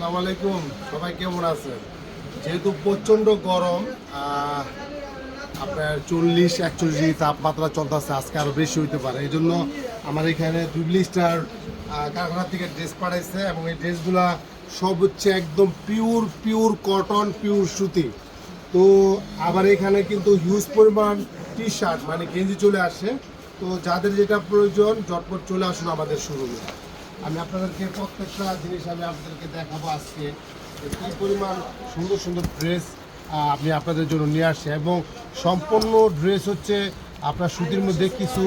আসসালামু আলাইকুম। সবাই কেমন আছেন? যেহেতু প্রচণ্ড গরম আপনার চল্লিশ, একচল্লিশ তাপমাত্রা চলতেছে, আজকে আরও বেশি হইতে পারে। এই জন্য আমার এখানে দুবলি স্টার কারখানা থেকে ড্রেস পাঠাইছে এবং এই ড্রেসগুলা সব হচ্ছে একদম পিওর পিওর কটন পিওর সুতি। তো আবার এখানে কিন্তু হিউজ পরিমাণ টি শার্ট মানে গেঞ্জি চলে আসে। তো যাদের যেটা প্রয়োজন, ঝটপট চলে আসুন আমাদের শোরুমে আমি আপনাদেরকে প্রত্যেকটা জিনিস আমি আপনাদেরকে দেখাবো আজকে কী পরিমাণ সুন্দর সুন্দর ড্রেস আপনি আপনাদের জন্য নিয়ে আসছে এবং সম্পূর্ণ ড্রেস হচ্ছে আপনার সুতির মধ্যে কিছু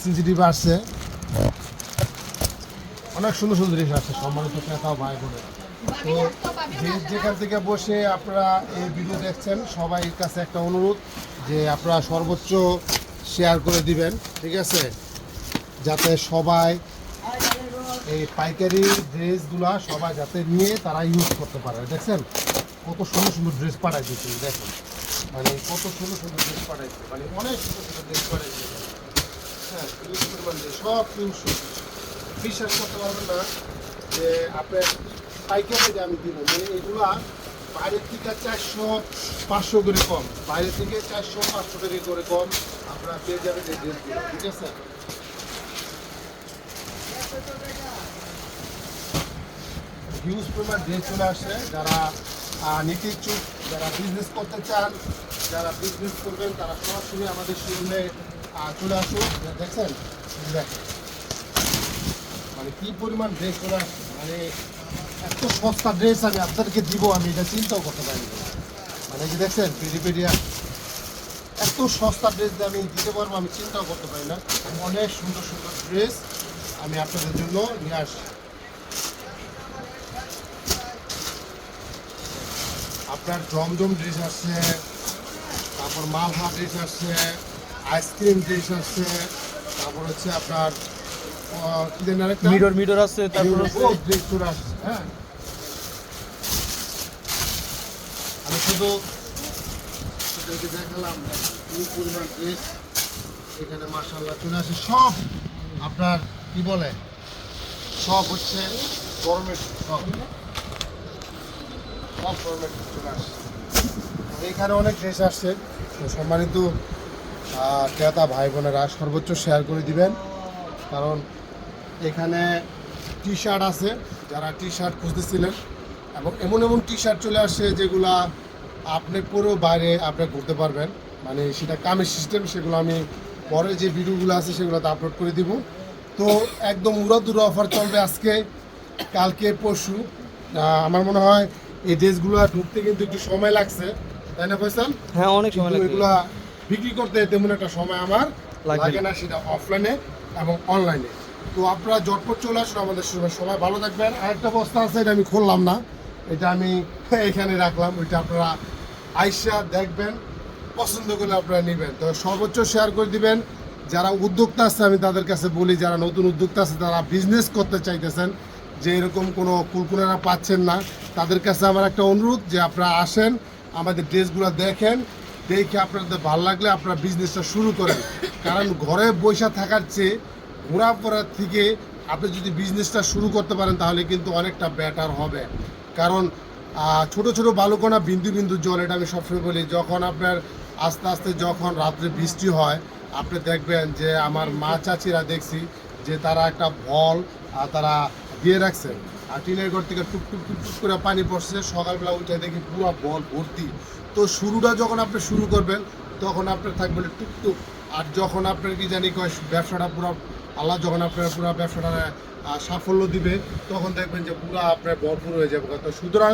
সিনসিটিভ আসছে অনেক সুন্দর সুন্দর ড্রেস আছে, সম্মানিত ক্রেতাও ভাই বোনে তো যেখান থেকে বসে আপনারা এই ভিডিও দেখছেন, সবাই কাছে একটা অনুরোধ যে আপনারা সর্বোচ্চ শেয়ার করে দিবেন, ঠিক আছে? যাতে সবাই এই পাইকারি ড্রেসগুলা সবাই যাতে নিয়ে তারা ইউজ করতে পারে। দেখছেন? কত সুন্দর সুন্দর ড্রেস পাঠাই দিচ্ছে দেখেন। মানে কত সুন্দর সুন্দর ড্রেস পাঠাইছে মানে অনেক সুন্দর সুন্দর ড্রেস পাঠাইছে হ্যাঁ সব পিউর বিশ্বাস করতে পারবেন না যে আপনার পাইকারি যে আমি দিব। মানে এগুলা বাইরের থেকে চারশো, পাঁচশো করে কম। বাইরের থেকে চারশো, পাঁচশো করে কম আপনারা পেয়ে যাবেন এই ড্রেসগুলো, ঠিক আছে? হিউজ পরিমাণ ড্রেস চলে আসে। যারা নিতে ইচ্ছুক যারা বিজনেস করতে চান, যারা বিজনেস করবেন, তারা সরাসরি আমাদের শোরুমে চলে আসুন। দেখছেন? মানে কি পরিমাণ ড্রেস চলে আসছে মানে এত সস্তা ড্রেস আমি আপনাদেরকে দিব, আমি এটা চিন্তাও করতে পারিনি। মানে কি দেখছেন পেরিপেরিয়া এত সস্তা ড্রেস আমি দিতে পারব, আমি চিন্তাও করতে পারি না। অনেক সুন্দর সুন্দর ড্রেস আমি আপনাদের জন্য নিয়ে আসছি। আপনার জমজম ড্রেস আসছে তারপর মালহা ড্রেস আসছে আইসক্রিম ড্রেস আসছে তারপর হচ্ছে আপনার কি জানি আরেকটা? মিডর মিডর আছে তারপর ড্রেস চলে আসছে হ্যাঁ। আমি শুধু আপনাদেরকে দেখালাম কি পরিমাণ ড্রেস এখানে মার্শাল্লাহ চলে আসে। সব আপনার কি বলে? সব হচ্ছে গরমের সব। এখানে অনেক ড্রেস আসছে, তো সম্মানিত ক্রেতা ভাই বোনেরা সর্বোচ্চ শেয়ার করে দিবেন। কারণ এখানে টি শার্ট আছে, যারা টি শার্ট খুঁজতেছিলেন, এবং এমন এমন টি শার্ট চলে আসছে যেগুলা আপনি পুরো বাইরে আপনি ঘুরতে পারবেন। মানে সেটা কামের সিস্টেম সেগুলো আমি পরে যে ভিডিওগুলো আছে সেগুলোতে আপলোড করে দিব। তো একদম উড়াদুরা অফার চলবে আজকে, কালকে, পরশু। আমার মনে হয় এই ড্রেসগুলো ঢুকতে কিন্তু একটু সময় লাগছে তাই না ফয়সাল? হ্যাঁ অনেক সময় লাগবে। এগুলা বিক্রি করতে তেমন একটা সময় আমার লাগে না। সেটা অফলাইনে এবং অনলাইনে তো আপনারা জটপট চলে আসুন আমাদের সবাই ভালো থাকবেন। আরেকটা বস্তা আছে এটা আমি খুললাম না। এটা আমি এখানে রাখলাম। ওইটা আপনারা আইসা দেখবেন পছন্দ করলে আপনারা নেবেন। তো সর্বোচ্চ শেয়ার করে দিবেন। যারা উদ্যোক্তা আছে আমি তাদের কাছে বলি যারা নতুন উদ্যোক্তা আছে তারা বিজনেস করতে চাইতেছেন যে এরকম কোনো কুলকুনারা পাচ্ছেন না তাদের কাছে আমার একটা অনুরোধ যে আপনারা আসেন আমাদের ড্রেসগুলো দেখেন দেখে আপনাদের ভালো লাগলে আপনারা বিজনেসটা শুরু করেন। কারণ ঘরে বসে থাকার চেয়ে ঘোরাফেরার থেকে আপনি যদি বিজনেসটা শুরু করতে পারেন তাহলে কিন্তু অনেকটা বেটার হবে। কারণ ছোট ছোট বালুকণা বিন্দু বিন্দু জল এটা আমি সবসময় বলি যখন আপনার আস্তে আস্তে যখন রাত্রে বৃষ্টি হয় আপনি দেখবেন যে আমার মা চাচিরা দেখছি যে তারা একটা আহ, তারা দিয়ে রাখছে। আর টিনের ঘর থেকে টুক টুক টুক টুক করে পানি পড়ছে। সকালবেলা উঠে দেখি পুরো বল ভর্তি। তো শুরুটা যখন আপনি শুরু করবেন, তখন আপনার থাকবে টুকটুক আর যখন আপনার কি জানি কয়, ব্যবসাটা পুরো আল্লাহ যখন আপনার পুরো ব্যবসাটা সাফল্য দিবে, তখন দেখবেন যে পুরো আপনার ভরপুর হয়ে যাবে তো সুতরাং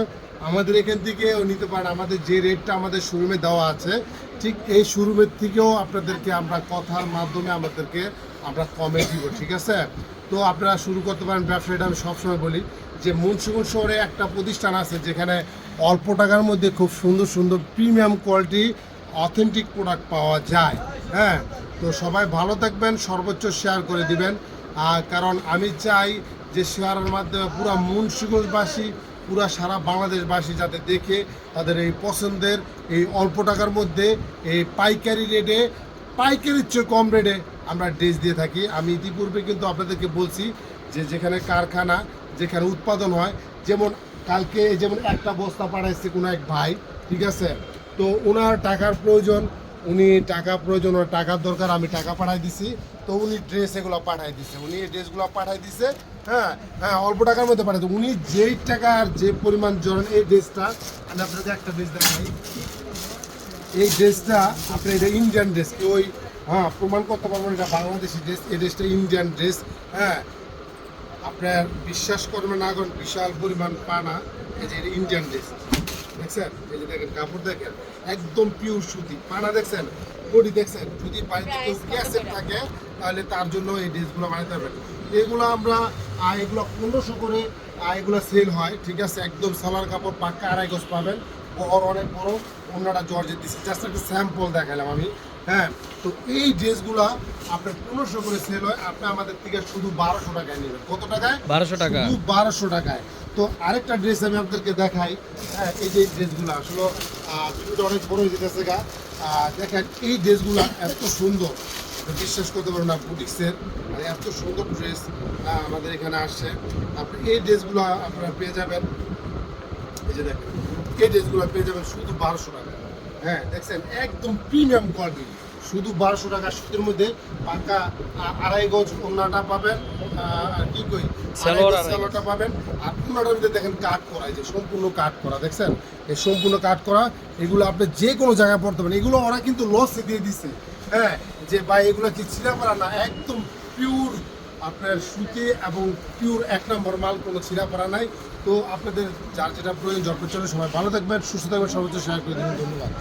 আমাদের এখান থেকেও নিতে পারেন। আমাদের যে রেটটা আমাদের শোরুমে দেওয়া আছে, ঠিক এই শোরুমের থেকেও আপনাদেরকে আমরা কথার মাধ্যমে আমাদেরকে আমরা কমে দিব, ঠিক আছে? তো আপনারা শুরু করতে পারেন ব্যবসা এটা আমি সবসময় বলি যে মুন্সিগঞ্জ শহরে একটা প্রতিষ্ঠান আছে যেখানে অল্প টাকার মধ্যে খুব সুন্দর সুন্দর প্রিমিয়াম কোয়ালিটি অথেন্টিক প্রোডাক্ট পাওয়া যায় হ্যাঁ? তো সবাই ভালো থাকবেন, সর্বোচ্চ শেয়ার করে দিবেন। আর কারণ আমি চাই যে শেয়ারের মাধ্যমে পুরো মুন্সিগঞ্জবাসী, পুরো সারা বাংলাদেশবাসী যাতে দেখে তাদের এই পছন্দের এই অল্প টাকার মধ্যে এই পাইকারি রেটে পাইকারির চেয়ে কম রেটে আমরা ড্রেস দিয়ে থাকি। আমি ইতিপূর্বে কিন্তু আপনাদেরকে বলছি যে যেখানে কারখানা, যেখানে উৎপাদন হয়, যেমন কালকে যেমন একটা বস্তা পাঠাইছে কোনো এক ভাই, ঠিক আছে? তো ওনার টাকার প্রয়োজন, উনি টাকা প্রয়োজন, ওনার টাকার দরকার, আমি টাকা পাঠাই দিছি। তো উনি ড্রেস এগুলো পাঠাই দিছে। উনি এই ড্রেসগুলো পাঠাই দিছে হ্যাঁ হ্যাঁ অল্প টাকার মধ্যে পাঠাই। উনি যেই টাকার যে পরিমাণ জলেন এই ড্রেসটা আমি আপনাদের একটা ড্রেস দেখাই। এই ড্রেসটা আপনার এটা ইন্ডিয়ান ড্রেস ওই হ্যাঁ প্রমাণ করতে পারবেন এটা বাংলাদেশি ড্রেস এই ড্রেসটা ইন্ডিয়ান ড্রেস হ্যাঁ। আপনার বিশ্বাস করবেন না বিশাল পরিমাণ পানা এই যে ইন্ডিয়ান ড্রেস দেখছেন? এই যে দেখেন কাপড় দেখেন একদম পিওর সুতি। পানা দেখছেন? বডি দেখছেন? যদি বাড়িতে কেউ ক্যাসেট থাকে তাহলে তার জন্য এই ড্রেসগুলো বানাতে পারবেন এগুলো আমরা এগুলো পনেরোশো করে এগুলো সেল হয় ঠিক আছে? একদম সালার কাপড় পাক্কা আড়াই গজ পাবেন। বড় অনেক বড়। অন্যটা জর্জের দিচ্ছে জাস্ট একটা স্যাম্পল দেখালাম আমি। হ্যাঁ তো এই ড্রেসগুলো আপনার পনেরোশো করে সেল হয়। আপনি আমাদের থেকে শুধু বারোশো টাকায় নেবেন। কত টাকায়? বারোশো টাকা। শুধু বারোশো টাকায়। তো আরেকটা ড্রেস আমি আপনাদেরকে দেখাই। হ্যাঁ এই যে ড্রেসগুলো আসলে ভিডিওটা অনেক বড় হয়ে যেতেছে গা। দেখেন এই ড্রেসগুলো এত সুন্দর। বিশ্বাস করতে পারবেন না বুটিক্সের। আর এত সুন্দর ড্রেস আমাদের এখানে আসছে। আপনি এই ড্রেসগুলো আপনারা পেয়ে যাবেন। এই যে দেখেন এই ড্রেসগুলো পেয়ে যাবেন শুধু বারোশো টাকা। হ্যাঁ দেখছেন? একদম প্রিমিয়াম কোয়ালিটি শুধু বারোশো টাকা সুতির মধ্যে পাকা আড়াই গজ ওনাটা পাবেন আর কি কই? আড়াই পাবেন। আর ওনাটার মধ্যে দেখেন কাট করা যে সম্পূর্ণ কাট করা দেখছেন? এই সম্পূর্ণ কাট করা এগুলো আপনি যে কোনো জায়গায় পড়তে পারেন। এগুলো ওরা কিন্তু লসে দিয়ে দিচ্ছে হ্যাঁ যে ভাই এগুলো কি ছিঁড়া পারা না? একদম পিওর আপনার সুতি এবং পিওর এক নম্বর মাল কোনো ছিঁড়া পারা নাই। তো আপনাদের যার যেটা প্রয়োজন চলে সবাই ভালো থাকবেন, সুস্থ থাকবেন, সর্বোচ্চ শেয়ার করে দেবেন। ধন্যবাদ।